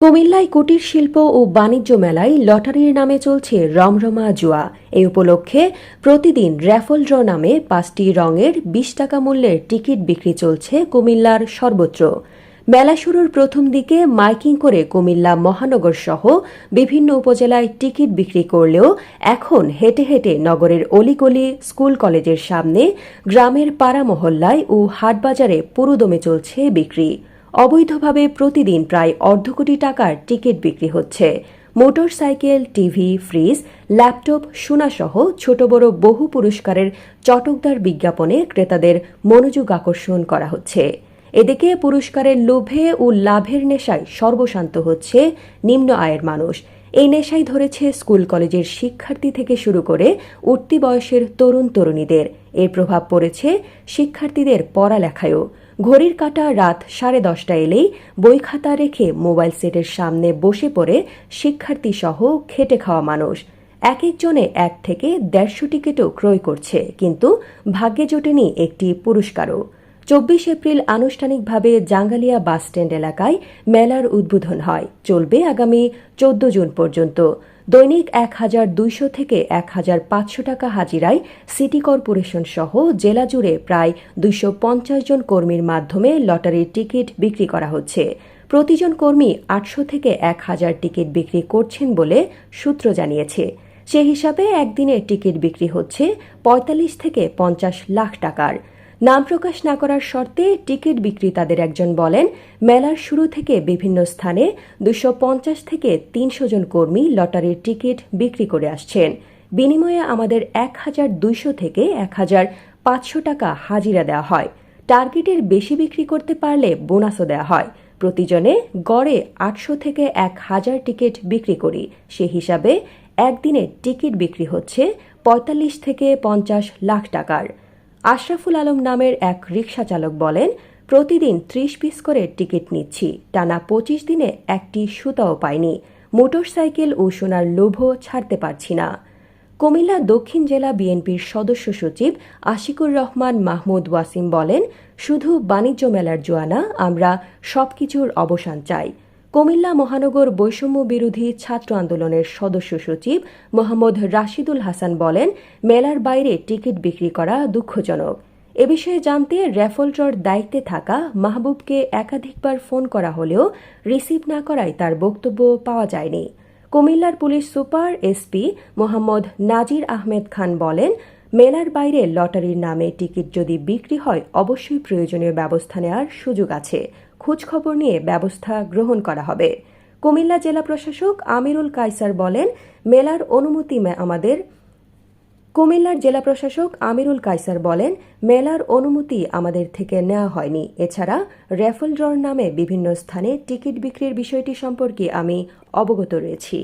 কুমিল্লায় কুটির শিল্প ও বাণিজ্য মেলায় লটারির নামে চলছে রমরমা জুয়া। এই উপলক্ষে প্রতিদিন র্যাফল ড্র নামে পাঁচটি রঙের বিশ টাকা মূল্যের টিকিট বিক্রি চলছে কুমিল্লার সর্বত্র। মেলা শুরুর প্রথম দিকে মাইকিং করে কুমিল্লা মহানগর সহ বিভিন্ন উপজেলায় টিকিট বিক্রি করলেও এখন হেঁটে হেঁটে নগরের অলিগলি স্কুল কলেজের সামনে গ্রামের পাড়া মহল্লায় ও হাটবাজারে পুরোদমে চলছে বিক্রি। অবৈধভাবে প্রতিদিন প্রায় অর্ধ কোটি টাকার টিকিট বিক্রি হচ্ছে। মোটরসাইকেল, টিভি, ফ্রিজ, ল্যাপটপ, সোনাসহ ছোট বড় বহু পুরস্কারের চটকদার বিজ্ঞাপনে ক্রেতাদের মনোযোগ আকর্ষণ করা হচ্ছে। এদিকে পুরস্কারের লোভে ও লাভের নেশায় সর্বশান্ত হচ্ছে নিম্ন আয়ের মানুষ। এই নেশায় ধরেছে স্কুল কলেজের শিক্ষার্থী থেকে শুরু করে উঠতি বয়সের তরুণ তরুণীদের। এর প্রভাব পড়েছে শিক্ষার্থীদের পড়ালেখায়ও। ঘড়ির কাঁটা রাত সাড়ে দশটা এলেই বই খাতা রেখে মোবাইল সেটের সামনে বসে পড়ে শিক্ষার্থী সহ খেটে খাওয়া মানুষ। এক একজনে এক থেকে দেড়শো টিকিটও ক্রয় করছে, কিন্তু ভাগ্যে জোটেনি একটি পুরস্কারও। চব্বিশ এপ্রিল আনুষ্ঠানিকভাবে জাঙ্গালিয়া বাসস্ট্যান্ড এলাকায় মেলার উদ্বোধন হয়। চলবে আগামী চোদ্দ জুন পর্যন্ত। দৈনিক এক হাজার দুইশো থেকে এক হাজার পাঁচশো টাকা হাজিরায় সিটি কর্পোরেশন সহ জেলা জুড়ে প্রায় দুইশো পঞ্চাশ জন কর্মীর মাধ্যমে লটারির টিকিট বিক্রি করা হচ্ছে। প্রতিজন কর্মী আটশো থেকে এক হাজার টিকিট বিক্রি করছেন বলে সূত্র জানিয়েছে। সে হিসাবে একদিনে টিকিট বিক্রি হচ্ছে পঁয়তাল্লিশ থেকে পঞ্চাশ লাখ টাকার। নাম প্রকাশ না করার শর্তে টিকিট বিক্রেতাদের একজন বলেন, মেলার শুরু থেকে বিভিন্ন স্থানে দুশো পঞ্চাশ থেকে তিনশো জন কর্মী লটারির টিকিট বিক্রি করে আসছেন। বিনিময়ে আমাদের এক হাজার দুইশো থেকে এক হাজার পাঁচশো টাকা হাজিরা দেওয়া হয়। টার্গেটের বেশি বিক্রি করতে পারলে বোনাসও দেওয়া হয়। প্রতিজনে গড়ে আটশো থেকে এক হাজার টিকিট বিক্রি করি। সে হিসাবে একদিনে টিকিট বিক্রি হচ্ছে পঁয়তাল্লিশ থেকে পঞ্চাশ লাখ টাকার। আশরাফুল আলম নামের এক রিকশা চালক বলেন, প্রতিদিন ত্রিশ পিস করে টিকিট নিচ্ছি। টানা পঁচিশ দিনে একটি সুতাও পাইনি। মোটরসাইকেল ও সোনার লোভও ছাড়তে পারছি না। কুমিল্লা দক্ষিণ জেলা বিএনপির সদস্য সচিব আশিকুর রহমান মাহমুদ ওয়াসিম বলেন, শুধু বাণিজ্য মেলার জোয়ানা, আমরা সবকিছুর অবসান চাই। কুমিল্লা মহানগর বৈষম্য বিরোধী ছাত্র আন্দোলনের সদস্য সচিব মোহাম্মদ রাশিদুল হাসান বলেন, মেলার বাইরে টিকিট বিক্রি করা দুঃখজনক। এ বিষয়ে জানতে র্যাফল ড্রর দায়িত্বে থাকা মাহবুবকে একাধিকবার ফোন করা হলেও রিসিভ না করায় তার বক্তব্য পাওয়া যায়নি। কুমিল্লার police super SP Mohammad Nazir Ahmed Khan বলেন, মেলার বাইরে লটারির নামে টিকিট যদি বিক্রি হয়, অবশ্যই প্রয়োজনীয় ব্যবস্থা নেওয়ার সুযোগ আছে। খোঁজখবর নিয়ে ব্যবস্থা গ্রহণ করা হবে। কুমিল্লা জেলা প্রশাসক আমিরুল কাইসার বলেন, মেলার অনুমতি আমাদের। কুমিল্লার জেলা প্রশাসক আমিরুল কাইসার বলেন, মেলার অনুমতি আমাদের থেকে নেওয়া হয়নি। এছাড়া র্যাফেল ড্রর নামে বিভিন্ন স্থানে টিকিট বিক্রির বিষয়টি সম্পর্কে আমি অবগত রয়েছি।